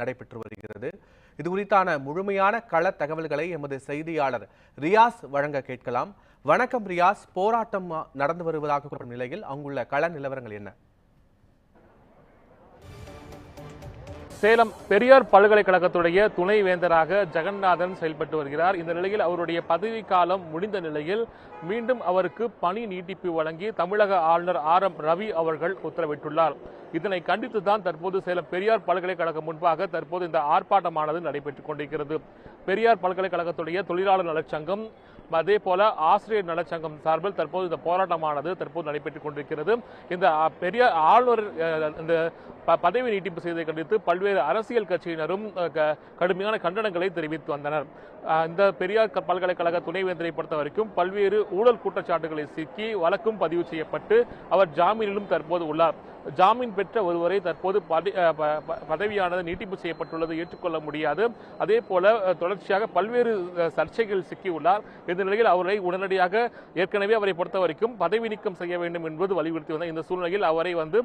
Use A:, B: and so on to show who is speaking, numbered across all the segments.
A: நடைபெற்று வருகிறது. இது குறித்தான முழுமையான கள தகவல்களை எமது செய்தியாளர் ரியாஸ் வழங்க கேட்கலாம். வணக்கம் ரியாஸ் போராட்டம் நடந்து வருவதாக கூறும் நிலையில் அங்குள்ள கள நிலவரங்கள் என்ன?
B: சேலம் பெரியார் பல்கலைக்கழகத்துடைய துணை வேந்தராக ஜெகநாதன் செயல்பட்டு வருகிறார். இந்த நிலையில் அவருடைய பதவி காலம் முடிந்த நிலையில் மீண்டும் அவருக்கு பணி நீட்டிப்பு வழங்கி தமிழக ஆளுநர் ஆர் எம் ரவி அவர்கள் உத்தரவிட்டுள்ளார். இதனை கண்டித்து தான் தற்போது சேலம் பெரியார் பல்கலைக்கழகம் முன்பாக தற்போது இந்த ஆர்ப்பாட்டமானது நடைபெற்றுக் கொண்டிருக்கிறது. பெரியார் பல்கலைக்கழகத்துடைய தொழிலாளர் நலச்சங்கம் அதே போல ஆசிரியர் நலச்சங்கம் சார்பில் தற்போது இந்த போராட்டமானது தற்போது நடைபெற்றுக் கொண்டிருக்கிறது. இந்த பெரிய பெரியார் ஆளுநர் இந்த ப- பதவி நீட்டிப்பு செய்ததை கண்டித்து பல்வேறு அரசியல் கட்சியினரும் க- கடுமையான கண்டனங்களை தெரிவித்து வந்தனர். இந்த பெரியார் பல்கலைக்கழக துணைவேந்தரை பொறுத்த வரைக்கும் பல்வேறு ஊழல் குற்றச்சாட்டுகளை சிக்கி வழக்கும் பதிவு செய்யப்பட்டு அவர் ஜாமீனிலும் தற்போது உள்ளார். ஜாமீன் பெற்ற ஒருவரை தற்போது பதவியானது நீட்டிப்பு செய்யப்பட்டுள்ளது ஏற்றுக்கொள்ள முடியாது. அதே போல தொடர்ச்சியாக பல்வேறு சர்ச்சைகள் சிக்கியுள்ளார். இந்த நிலையில் அவரை உடனடியாக ஏற்கனவே அவரை பொறுத்த வரைக்கும் பதவி நீக்கம் செய்ய வேண்டும் என்பது வலியுறுத்தி வந்த இந்த சூழ்நிலையில் அவரை வந்து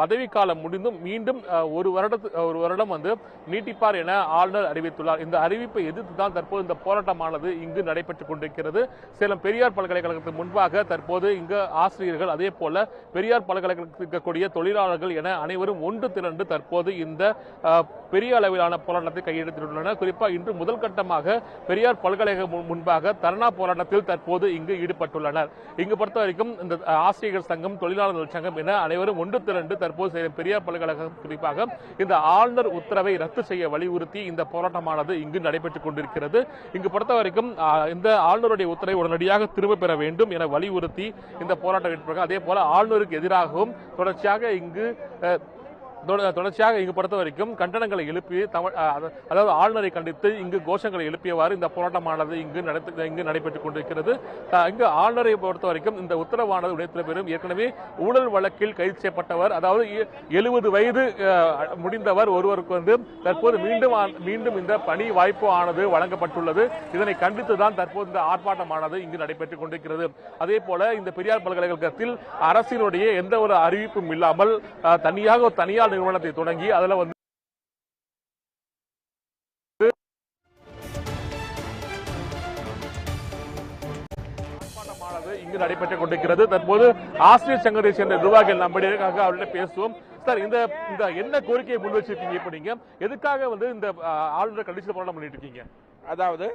B: பதவிக்காலம் முடிந்தும் மீண்டும் ஒரு வருடத்து ஒரு வருடம் வந்து நீட்டிப்பார் என ஆளுநர் அறிவித்துள்ளார். இந்த அறிவிப்பை எதிர்த்து தான் தற்போது இந்த போராட்டமானது இங்கு நடைபெற்றுக் கொண்டிருக்கிறது. சேலம் பெரியார் பல்கலைக்கழகத்துக்கு முன்பாக தற்போது இங்கு ஆசிரியர்கள் அதே போல பெரியார் பல்கலைக்கழகத்தில் இருக்கக்கூடிய தொழிலாளர்கள் என அனைவரும் ஒன்று திரண்டு தற்போது இந்த பெரிய அளவிலான போராட்டத்தை கையெழுத்திட்டுள்ளனர். குறிப்பாக இன்று முதல் கட்டமாக பெரியார் பல்கலைக்கழகம் முன்பாக தர்ணா போராட்டத்தில் தற்போது இங்கு ஈடுபட்டுள்ளனர். இங்கு பொறுத்த வரைக்கும் இந்த அஹ், ஆசிரியர்கள் சங்கம் தொழிலாளர்கள் சங்கம் என அனைவரும் ஒன்று திரண்டு தற்போது சேலம் பெரியார் பல்கலைக்கழகம் குறிப்பாக இந்த ஆளுநர் உத்தரவை ரத்து செய்ய வலியுறுத்தி இந்த போராட்டமானது இங்கு நடைபெற்றுக் கொண்டிருக்கிறது. இங்கு பொறுத்த வரைக்கும் இந்த ஆளுநருடைய உத்தரவை உடனடியாக திரும்ப பெற வேண்டும் என வலியுறுத்தி இந்த போராட்டம் அதே போல ஆளுநருக்கு எதிராகவும் தொடர்ச்சியாக இங்கு அஹ், தொட- தொடர்ச்சியாக இங்கு பொறுத்த வரைக்கும் கண்டனங்களை எழுப்பி தமிழ் அதாவது ஆளுநரை கண்டித்து இங்கு கோஷங்களை எழுப்பியவாறு இந்த போராட்டமானது இங்கு நடத்து இங்கு நடைபெற்றுக் கொண்டிருக்கிறது. இங்கு ஆளுநரை பொறுத்த வரைக்கும் இந்த உத்தரவானது உடைத்த பெறும். ஏற்கனவே ஊழல் வழக்கில் கைது செய்யப்பட்டவர் அதாவது எழுபது வயது முடிந்தவர் ஒருவருக்கு வந்து தற்போது மீண்டும் ஆ- மீண்டும் இந்த பணி வாய்ப்பு ஆனது வழங்கப்பட்டுள்ளது. இதனை கண்டித்து தான் தற்போது இந்த ஆர்ப்பாட்டமானது இங்கு நடைபெற்றுக் கொண்டிருக்கிறது. அதே போல இந்த பெரியார் பல்கலைக்கழகத்தில் அரசினுடைய எந்த ஒரு அறிவிப்பும் இல்லாமல் தனியாக ஒரு தனியார் நிறுவனத்தை தொடங்கி அதில் வந்து இங்கு நடைபெற்றுக் கொண்டிருக்கிறது. தற்போது ஆசிரியர் சங்கத்தை சேர்ந்த நிர்வாகிகள் நம்மிடையாக அவர்கிட்ட பேசுவோம். சார் இந்த இந்த என்ன கோரிக்கையை முன் வச்சிருக்கீங்க இப்போ நீங்க? எதுக்காக வந்து இந்த ஆளுநர் கடைசி போராட்டம் பண்ணிட்டு இருக்கீங்க?
C: அதாவது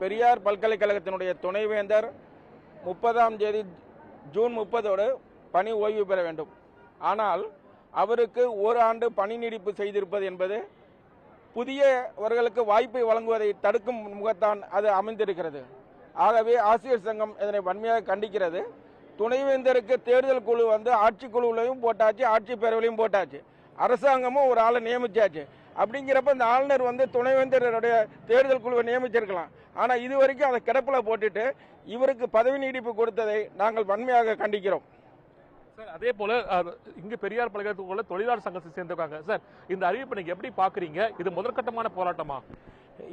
C: பெரியார் பல்கலைக்கழகத்தினுடைய துணைவேந்தர் முப்பதாம் தேதி ஜூன் முப்பதோடு பணி ஓய்வு பெற வேண்டும். ஆனால் அவருக்கு ஒரு ஆண்டு பணி நீடிப்பு செய்திருப்பது என்பது புதியவர்களுக்கு வாய்ப்பை வழங்குவதை தடுக்கும் முகத்தான் அது அமைந்திருக்கிறது. ஆகவே ஆசிரியர் சங்கம் இதனை வன்மையாக கண்டிக்கிறது. துணைவேந்தருக்கு தேர்தல் குழு வந்து ஆட்சி குழுவிலையும் போட்டாச்சு ஆட்சி பேரவையிலையும் போட்டாச்சு. அரசாங்கமும் ஒரு ஆளை நியமிச்சாச்சு. அப்படிங்கிறப்ப இந்த ஆளுநர் வந்து துணைவேந்தருடைய தேர்தல் குழுவை நியமிச்சிருக்கலாம். ஆனால் இது வரைக்கும் அதை கிடப்பில் போட்டுட்டு இவருக்கு பதவி நீடிப்பு கொடுத்ததை நாங்கள் வன்மையாக கண்டிக்கிறோம்.
B: சார் அதே போல இங்க இங்கு பெரியார் பல்கலைக்கழகத்துக்குள்ள தொழிலாளர் சங்கத்தை சேர்ந்திருக்காங்க. சார் இந்த அறிவிப்பை நீங்க எப்படி பாக்குறீங்க இது முதற்கட்டமான போராட்டமா?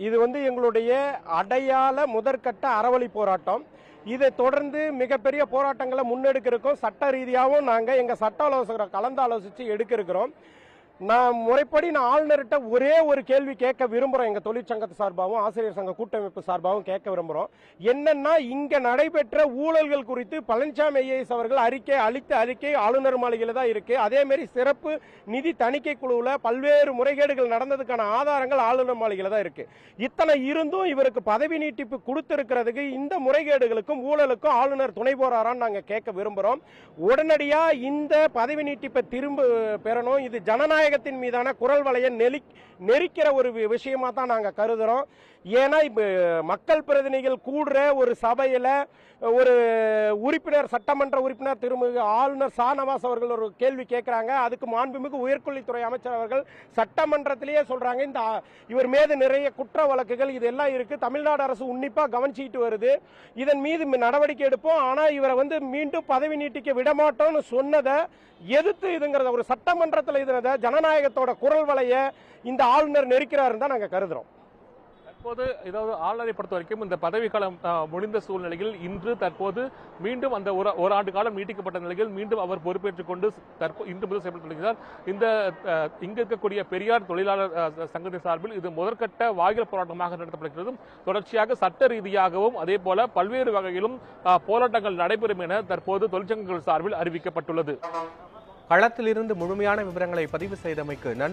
D: இது வந்து எங்களுடைய அடையாள முதற்கட்ட அறவழி போராட்டம். இதை தொடர்ந்து மிகப்பெரிய போராட்டங்களை முன்னெடுக்கிறக்கும் சட்ட ரீதியாகவும் நாங்கள் எங்கள் சட்ட ஆலோசகரை கலந்து ஆலோசித்து எடுக்க இருக்கிறோம். நான் முறைப்படி நான் ஆளுநர்கிட்ட ஒரே ஒரு கேள்வி கேட்க விரும்புகிறோம் எங்கள் தொழிற்சங்கத்து சார்பாகவும் ஆசிரியர் சங்க கூட்டமைப்பு சார்பாகவும் கேட்க விரும்புகிறோம் என்னன்னா இங்கே நடைபெற்ற ஊழல்கள் குறித்து பழனிசாமி ஐஏஎஸ் அவர்கள் அறிக்கை அளித்த அறிக்கை ஆளுநர் மாளிகையில் தான் இருக்குது அதேமாரி சிறப்பு நிதி தணிக்கை குழுவில் பல்வேறு முறைகேடுகள் நடந்ததுக்கான ஆதாரங்கள் ஆளுநர் மாளிகையில் தான் இருக்குது இத்தனை இருந்தும் இவருக்கு பதவி நீட்டிப்பு கொடுத்துருக்கிறதுக்கு இந்த முறைகேடுகளுக்கும் ஊழலுக்கும் ஆளுநர் துணை போகிறாரான்னு நாங்கள் கேட்க விரும்புகிறோம் உடனடியாக இந்த பதவி நீட்டிப்பை திரும்ப பெறணும். இது ஜனநாயக ஜனநாயகத்தின் மீதான குரல் வலையை நெலி நெரிக்கிற ஒரு விஷயமா தான் நாங்கள் கருதுகிறோம் ஏன்னா இப்போ மக்கள் பிரதிநிதிகள் கூடுற ஒரு சபையில் ஒரு உறுப்பினர் சட்டமன்ற உறுப்பினர் திருமிகு ஆளுநர் ஷானவாஸ் அவர்கள் ஒரு கேள்வி கேட்குறாங்க அதுக்கு மாண்புமிகு உயர்கல்வித்துறை அமைச்சர் அவர்கள் சட்டமன்றத்திலேயே சொல்கிறாங்க இந்த இவர் மீது நிறைய குற்ற வழக்குகள் இதெல்லாம் இருக்குது தமிழ்நாடு அரசு உன்னிப்பாக கவனிச்சிட்டு வருது. இதன் மீது நடவடிக்கை எடுப்போம். ஆனால் இவரை வந்து மீண்டும் பதவி நீட்டிக்க விடமாட்டோம்னு சொன்னதை எதிர்த்து இதுங்கிறத ஒரு சட்டமன்றத்தில் இதுனதை ஜன ஜனநாயகத்தோட குரல் வலைய இந்த ஆளுநர் நெருக்கிறாருன்னு தான் நாங்கள் கருதுறோம்.
B: தற்போது ஏதாவது ஆளுநரை பொறுத்த வரைக்கும் இந்த பதவிக்காலம் முடிந்த சூழ்நிலையில் இன்று தற்போது மீண்டும் அந்த ஒரு ஒரு ஆண்டு காலம் நீட்டிக்கப்பட்ட நிலையில் மீண்டும் அவர் பொறுப்பேற்றுக் கொண்டு தற்போது இன்று முதல் செயல்பட்டு வருகிறார் இந்த இங்கு இருக்கக்கூடிய பெரியார் தொழிலாளர் அஹ், சங்கத்தின் சார்பில் இது முதற்கட்ட வாயில் போராட்டமாக நடத்தப்படுகிறது தொடர்ச்சியாக சட்ட ரீதியாகவும் அதே போல பல்வேறு வகையிலும் போராட்டங்கள் நடைபெறும் என தற்போது தொழிற்சங்கங்கள் சார்பில் அறிவிக்கப்பட்டுள்ளது.
A: களத்திலிருந்து முழுமையான விவரங்களை பதிவு செய்தமைக்கு நன்றி.